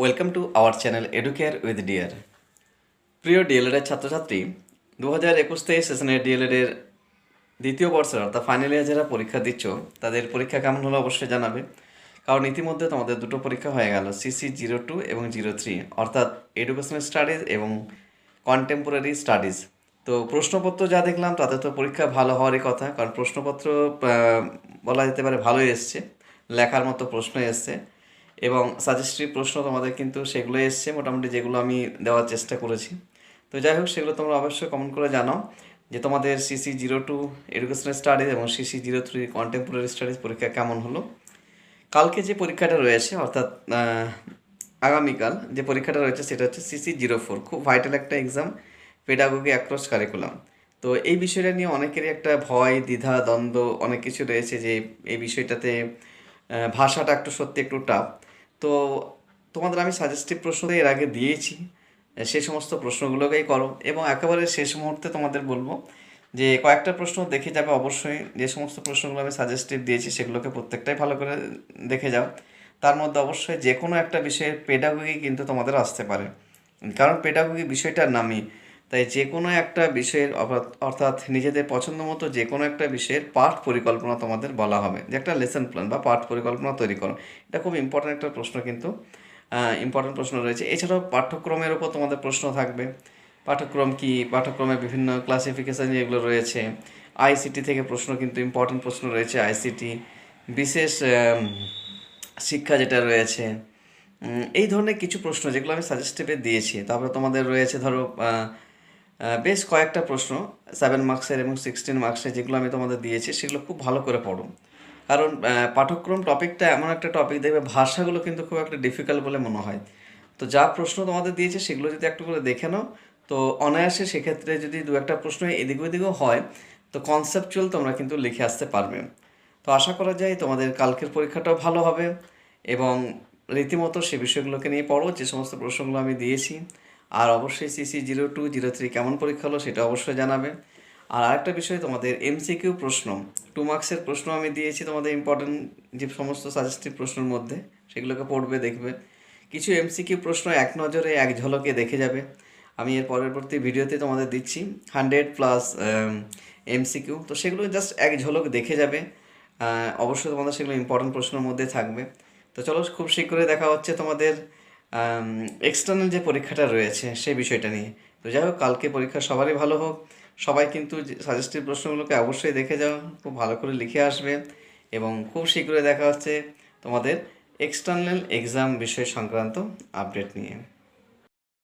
Welcome to our channel Educare with dear প্রিয় ডিএলএডের ছাত্রছাত্রী দু হাজার একুশ তেইশ সেশনের ডিএলএডের দ্বিতীয় বর্ষের অর্থাৎ ফাইনাল ইয়ার যারা পরীক্ষা দিচ্ছ, তাদের পরীক্ষা কেমন হলো অবশ্যই জানাবে। কারণ ইতিমধ্যে তোমাদের দুটো পরীক্ষা হয়ে গেল সিসি জিরো টু এবং জিরো থ্রি অর্থাৎ এডুকেশনাল স্টাডিজ এবং কন্টেম্পোরারি স্টাডিজ তো প্রশ্নপত্র যা দেখলাম, তাতে তো পরীক্ষা ভালো হওয়ারই কথা, কারণ প্রশ্নপত্র বলা যেতে পারে ভালোই এসছে। লেখার মতো প্রশ্ন এসছে। এবং সাজেস্টিভ প্রশ্ন তোমাদের কিন্তু সেগুলো এসছে, মোটামুটি যেগুলো আমি দেওয়ার চেষ্টা করেছি। তো যাই হোক, সেগুলো তোমরা অবশ্যই কমেন্ট করে জানাও যে তোমাদের CC zero two educational studies এবং CC zero three contemporary studies পরীক্ষা কেমন হলো। কালকে যে পরীক্ষাটা রয়েছে, অর্থাৎ আগামীকাল যে পরীক্ষাটা রয়েছে, সেটা হচ্ছে সিসি জিরো ফোর খুব ভাইটাল একটা এক্সাম পেডাগোগি অ্যাক্রস কারিকুলাম তো এই বিষয়টা নিয়ে অনেকেরই একটা ভয়, দ্বিধা, দ্বন্দ্ব, অনেক কিছু রয়েছে যে এই বিষয়টাতে ভাষাটা একটু সত্যি একটু টাফ তো তোমাদের আমি সাজেস্টিভ প্রশ্ন এর আগে দিয়েছি সেই সমস্ত প্রশ্নগুলোকেই করো এবং একেবারে শেষ মুহূর্তে তোমাদের বলব যে কয়েকটা প্রশ্ন দেখে যাবে অবশ্যই, যে সমস্ত প্রশ্নগুলো আমি সাজেস্টিভ দিয়েছি সেগুলোকে প্রত্যেকটাই ভালো করে দেখে যাও। তার মধ্যে অবশ্যই যে কোনো একটা বিষয়ের পেডাগোগি কিন্তু তোমাদের আসতে পারে। কারণ পেডাগোগি বিষয়টার নামই তাই যে কোনো একটা বিষয়ের অর্থাৎ- নিজেদের পছন্দ মতো যে কোনো একটা বিষয়ের পাঠ পরিকল্পনা তোমাদের বলা হবে। যে একটা লেসন প্ল্যান বা পাঠ পরিকল্পনা তৈরি করো। এটা খুব ইম্পর্ট্যান্ট একটা প্রশ্ন কিন্তু ইম্পর্ট্যান্ট প্রশ্ন রয়েছে। এছাড়াও পাঠ্যক্রমের ওপর তোমাদের প্রশ্ন থাকবে। পাঠ্যক্রম কি? পাঠ্যক্রমে বিভিন্ন ক্লাসিফিকেশান যেগুলো রয়েছে। আইসিটি থেকে প্রশ্ন কিন্তু ইম্পর্ট্যান্ট প্রশ্ন রয়েছে আইসিটি বিশেষ শিক্ষা যেটা রয়েছে। এই ধরনের কিছু প্রশ্ন যেগুলো আমি সাজেস্টিভে দিয়েছি। তারপরে তোমাদের রয়েছে ধরো বেশ কয়েকটা প্রশ্ন সেভেন মার্কসের এবং সিক্সটিন মার্কসের যেগুলো আমি তোমাদের দিয়েছি, সেগুলো খুব ভালো করে পড়ো। কারণ পাঠ্যক্রম টপিকটা এমন একটা টপিক দেখবে, ভাষাগুলো কিন্তু খুব একটা ডিফিকাল্ট বলে মনে হয়। তো যা প্রশ্ন তোমাদের দিয়েছে, সেগুলো যদি একটু করে দেখে নাও, তো অনায়াসে সেক্ষেত্রে যদি দু একটা প্রশ্ন এদিক ওদিকও হয়, তো কনসেপচুয়াল তোমরা কিন্তু লিখে আসতে পারবে। তো আশা করা যায় তোমাদের কালকের পরীক্ষাটাও ভালো হবে, এবং রীতিমতো সে বিষয়গুলোকে নিয়ে পড়ো, যে সমস্ত প্রশ্নগুলো আমি দিয়েছি। আর অবশ্যই CC zero two zero three কেমন পরীক্ষা হলো সেটা অবশ্যই জানাবে আর আরেকটা বিষয় তোমাদের এমসিকিউ প্রশ্ন টু মার্কসের প্রশ্ন আমি দিয়েছি তোমাদের ইম্পর্টেন্ট যে সমস্ত সাজেস্টিভ প্রশ্নের মধ্যে, সেগুলোকে পড়বে, দেখবে। কিছু এমসিকিউ প্রশ্ন এক নজরে, এক ঝলকে দেখে যাবে। আমি এর পরবর্তী ভিডিওতে তোমাদের দিচ্ছি হান্ড্রেড প্লাস এমসিকিউ তো সেগুলো জাস্ট এক ঝলক দেখে যাবে। অবশ্যই তোমাদের সেগুলো ইম্পর্টেন্ট প্রশ্নের মধ্যে থাকবে। তো চলো, খুব শীঘ্রই দেখা হচ্ছে তোমাদের এক্সটার্নাল যে পরীক্ষাটা রয়েছে সেই বিষয়টা নিয়ে। তো যাই হোক, কালকে পরীক্ষা সবারই ভালো হোক। সবাই কিন্তু সাজেস্টিভ প্রশ্নগুলোকে অবশ্যই দেখে যাও, খুব ভালো করে লিখে আসবে এবং খুব শীঘ্রই দেখা হচ্ছে তোমাদের এক্সটার্নাল এক্সাম বিষয় সংক্রান্ত আপডেট নিয়ে।